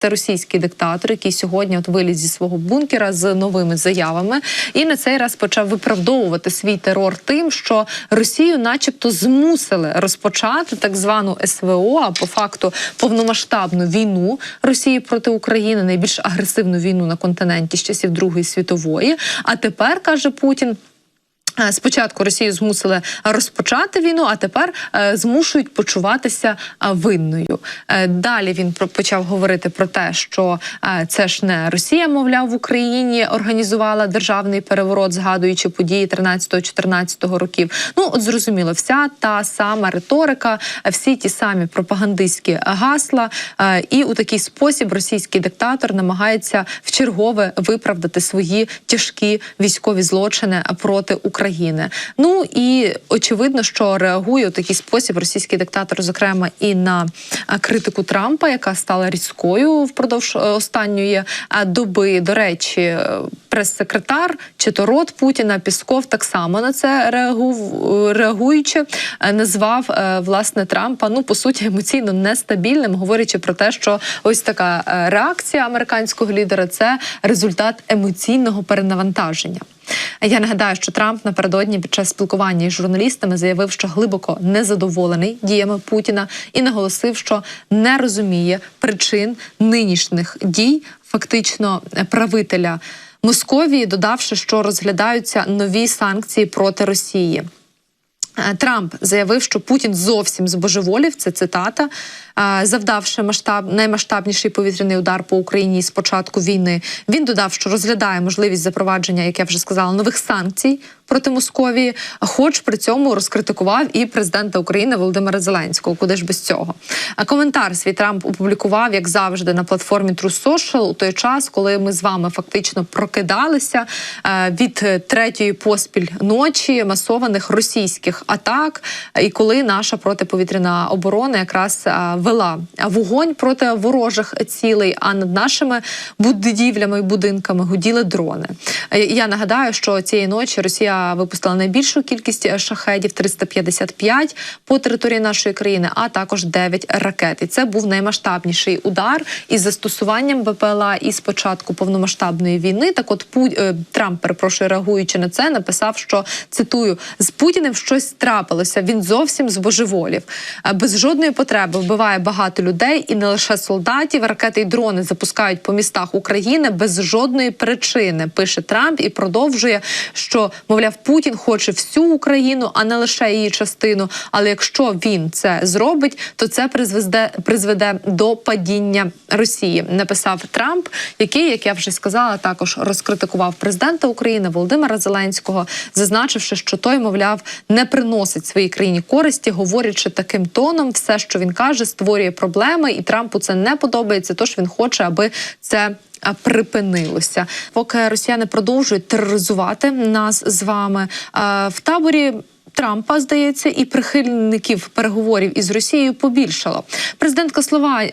Це російський диктатор, який сьогодні от виліз зі свого бункера з новими заявами, і на цей раз почав виправдовувати свій терор тим, що Росію, начебто, змусили розпочати так звану СВО, а по факту повномасштабну війну Росії проти України, найбільш агресивну війну на континенті з часів Другої світової. А тепер каже Путін. Е, Спочатку Росію змусили розпочати війну, а тепер е, змушують почуватися е, винною. Далі він почав говорити про те, що це ж не Росія, мовляв, в Україні організувала державний переворот, згадуючи події 13-14 років. Ну от зрозуміло, вся та сама риторика, всі ті самі пропагандистські гасла. І у такий спосіб російський диктатор намагається вчергове виправдати свої тяжкі військові злочини проти України. Ну і очевидно, що реагує у такий спосіб російський диктатор, зокрема і на критику Трампа, яка стала різкою впродовж е, останньої доби. До речі, е, прес-секретар чи то рот Путіна Пісков так само на це реагув, реагуючи, е, назвав е, власне Трампа ну по суті емоційно нестабільним, говорячи про те, що ось така е, реакція американського лідера це результат емоційного перенавантаження. Я нагадаю, що Трамп напередодні під час спілкування із журналістами заявив, що глибоко незадоволений діями Путіна і наголосив, що не розуміє причин нинішніх дій, фактично е, правителя Московії, додавши, що розглядаються нові санкції проти Росії. Е, Трамп заявив, що Путін зовсім збожеволів. Це цитата, е, завдавши масштаб наймасштабніший повітряний удар по Україні з початку війни. Він додав, що розглядає можливість запровадження, як я вже сказала, нових санкцій проти Московії, хоч при цьому розкритикував і президента України Володимира Зеленського. Куди ж без цього? А коментар свій Трамп опублікував, як завжди, на платформі True Social у той час, коли ми з вами фактично прокидалися е, від третьої поспіль ночі масованих російських атак, і коли наша протиповітряна оборона якраз е, вела вогонь проти ворожих цілей, а над нашими будівлями і будинками гуділи дрони. Е, Я нагадаю, що цієї ночі Росія випустила найбільшу кількість е, шахедів 355 по території нашої країни, а також 9 ракет. І це був наймасштабніший удар із застосуванням БПЛА із початку повномасштабної війни. Так, от е, Трамп, перепрошую, реагуючи на це, написав, що цитую з Путіним щось трапилося. Він зовсім збожеволів. Е, Без жодної потреби вбиває багато людей і не лише солдатів. Ракети й дрони запускають по містах України без жодної причини. Пише Трамп і продовжує, що мовляв, Путін хоче всю Україну, а не лише її частину. Але якщо він це зробить, то це призведе призведе до падіння Росії. Написав Трамп, який, як я вже сказала, також розкритикував президента України Володимира Зеленського, зазначивши, що той, мовляв, не приносить своїй країні користі, говорячи таким тоном, все, що він каже, створює проблеми, і Трампу це не подобається. Тож він хоче, аби це. Припинилося, поки росіяни продовжують тероризувати нас з вами в таборі. Трампа здається, і прихильників переговорів із Росією побільшало. Президентка.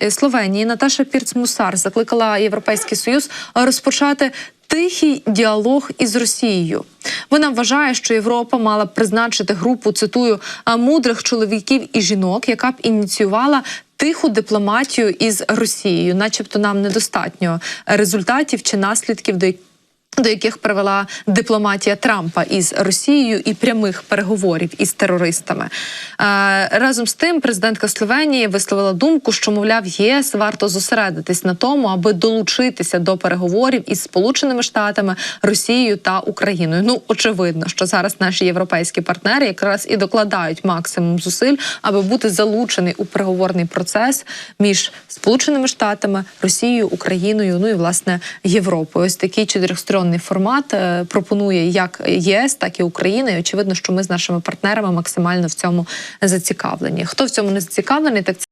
Словенії Наташа Пірц-Мусар закликала Європейський Союз розпочати тихий діалог із Росією. Вона вважає, що Європа мала б призначити групу цитую мудрих чоловіків і жінок, яка б ініціювала. Тиху дипломатію із Росією, начебто, нам недостатньо результатів чи наслідків, до яких до яких привела дипломатія Трампа із Росією і прямих переговорів із терористами. Е, разом з тим, президентка Словенії висловила думку, що мовляв ЄС варто зосередитись на тому, аби долучитися до переговорів із Сполученими Штатами, Росією та Україною. Ну очевидно, що зараз наші європейські партнери якраз і докладають максимум зусиль, аби бути залучений у переговорний процес між Сполученими Штатами, Росією, Україною, ну і власне Європою. Ось такий чотирьохсторонний формат е, пропонує як ЄС, так і Україна. І очевидно, що ми з нашими партнерами максимально в цьому зацікавлені. Хто в цьому не зацікавлений, так це